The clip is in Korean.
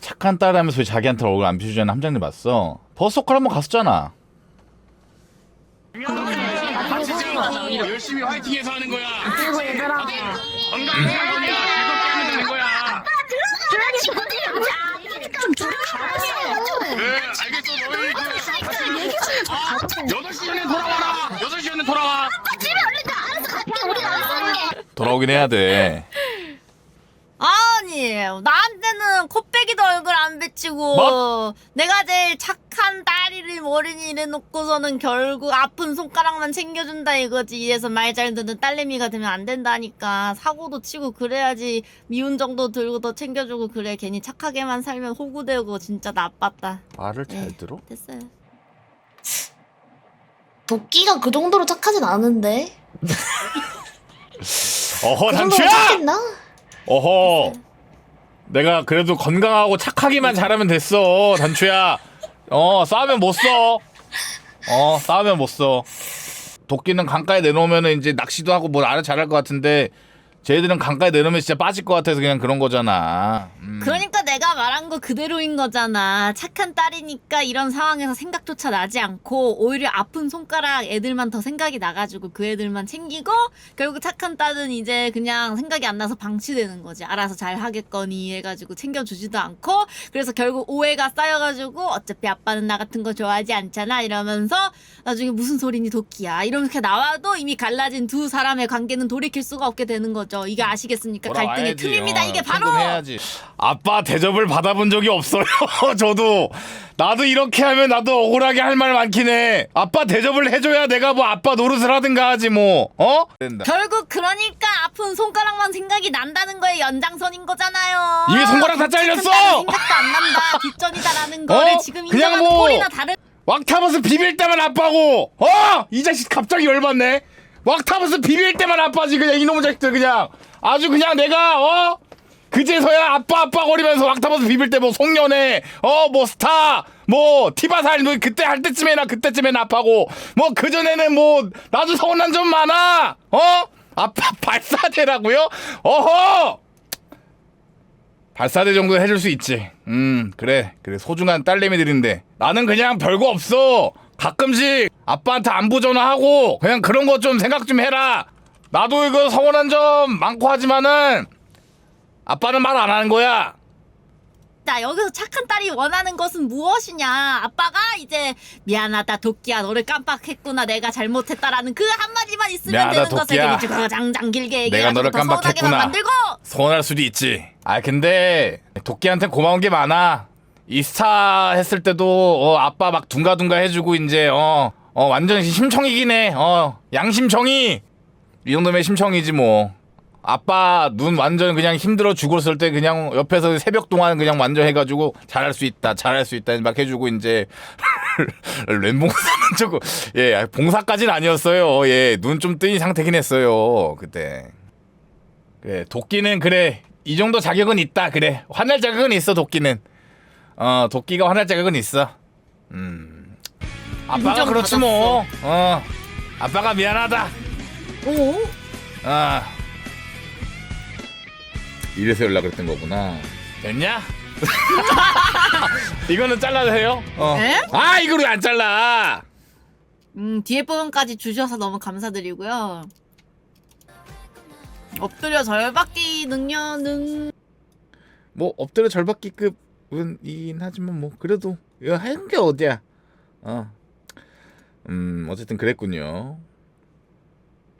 착한 딸 하면서 왜 자기한테 얼굴 안 비추자는 함장님 봤어? 버스커 한번 갔었잖아. 같이 열심히 화이팅해서 하는 거야. 그리고 얘들아 건강하게 하는 거야. 즐겁게 하면 되는 거야. 그래, 알겠어. 너희 그 같이 8시 전에 돌아와라. 8시 전에 돌아와. 돌아오긴 해야 돼. 아니 나 코빼기도 얼굴 안 비치고 뭐? 내가 제일 착한 딸이를 어린이 이래놓고서는 결국 아픈 손가락만 챙겨준다 이거지 이래서 말 잘 듣는 딸내미가 되면 안 된다니까 사고도 치고 그래야지 미운 정도 들고 더 챙겨주고 그래 괜히 착하게만 살면 호구되고 진짜 나빴다 말을 네. 잘 들어? 됐어요 도끼가 그 정도로 착하진 않은데 어허 그 정도로! 착했나? 어허. 내가 그래도 건강하고 착하기만 잘하면 됐어 단추야. 어 싸우면 못 써. 어 싸우면 못 써. 도끼는 강가에 내놓으면 이제 낚시도 하고 뭐 알아 잘할 것 같은데 쟤들은 강가에 내놓으면 진짜 빠질 것 같아서 그냥 그런 거잖아. 음. 그러니까 내가 말한 거 그대로인 거잖아. 착한 딸이니까 이런 상황에서 생각조차 나지 않고 오히려 아픈 손가락 애들만 더 생각이 나가지고 그 애들만 챙기고 결국 착한 딸은 이제 그냥 생각이 안 나서 방치되는 거지. 알아서 잘 하겠거니 해가지고 챙겨주지도 않고 그래서 결국 오해가 쌓여가지고 어차피 아빠는 나 같은 거 좋아하지 않잖아 이러면서 나중에 무슨 소리니 도끼야 이렇게 나와도 이미 갈라진 두 사람의 관계는 돌이킬 수가 없게 되는 거 죠. 이게 아시겠습니까? 갈등의 돌아와야지. 틈입니다. 어, 이게 바로. 해야지. 아빠 대접을 받아본 적이 없어요. 저도 나도 이렇게 하면 나도 억울하게 할 말 많긴 해. 아빠 대접을 해줘야 내가 뭐 아빠 노릇을 하든가 하지 뭐. 어? 된다. 결국 그러니까 아픈 손가락만 생각이 난다는 거의 연장선인 거잖아요. 이게 손가락 다 잘렸어! 생각도 안 난다. 뒷전이다라는 거를 어? 지금 그냥 인정하는 뭐- 꼴이나 다른. 왁타버스 비빌 때만 아빠고. 어? 이 자식 갑자기 열받네. 왁타버스 비빌 때만 아빠지 그냥 이놈의 자식들 그냥 아주 그냥 내가 어? 그제서야 아빠 아빠 거리면서 왁타버스 비빌 때 뭐 송년회 어 뭐 스타 뭐 티바살 뭐 그때 할 때쯤에나 그때쯤에나 아빠고 뭐 그전에는 뭐 나도 서운한 점 많아 어? 아빠 발사대라고요? 어허 발사대 정도 해줄 수 있지. 음, 그래. 그래. 소중한 딸내미들인데. 나는 그냥 별거 없어. 가끔씩 아빠한테 안부 전화하고 그냥 그런 거좀 생각 좀 해라. 나도 이거 서운한 점 많고 하지만은 아빠는 말 안 하는 거야. 자 여기서 착한 딸이 원하는 것은 무엇이냐? 아빠가 이제 미안하다 도끼야 너를 깜빡했구나 내가 잘못했다라는 그 한마디만 있으면 미안하다, 되는 것을 도끼야. 괜히 장장 길게 얘기해가지고 내가 너를 더 서운하게만 깜빡했구나. 만들고 서운할 수도 있지. 아, 근데 도끼한테 고마운 게 많아. 이스타 했을 때도 어, 아빠 막 둥가둥가 해주고 이제 어, 어 완전 심청이긴 해. 어 양심청이. 이 정도면 심청이지 뭐. 아빠 눈 완전 그냥 힘들어 죽었을 때 그냥 옆에서 새벽 동안 그냥 완전 해가지고 잘할 수 있다 잘할 수 있다 막 해주고 이제 렌봉사는 조금 예 봉사까지는 아니었어요. 예 눈 좀 뜨인 상태긴 했어요 그때. 그래 도끼는 그래. 이 정도 자격은 있다 그래. 화낼 자격은 있어 도끼는 어 도끼가 화낼 자격은 있어. 음. 아빠가 인정 그렇지 뭐 어. 아빠가 미안하다. 오 아 이래서 연락했던 거구나. 됐냐? 이거는 잘라도 해요? 어. 에? 아 이걸 왜 안 잘라? 음, 뒤에 부분까지 주셔서 너무 감사드리고요. 엎드려 절받기 능력은 뭐 엎드려 절받기급 은 이긴 하지만 뭐 그래도 이거 하는 게 어디야 어. 음 어쨌든 그랬군요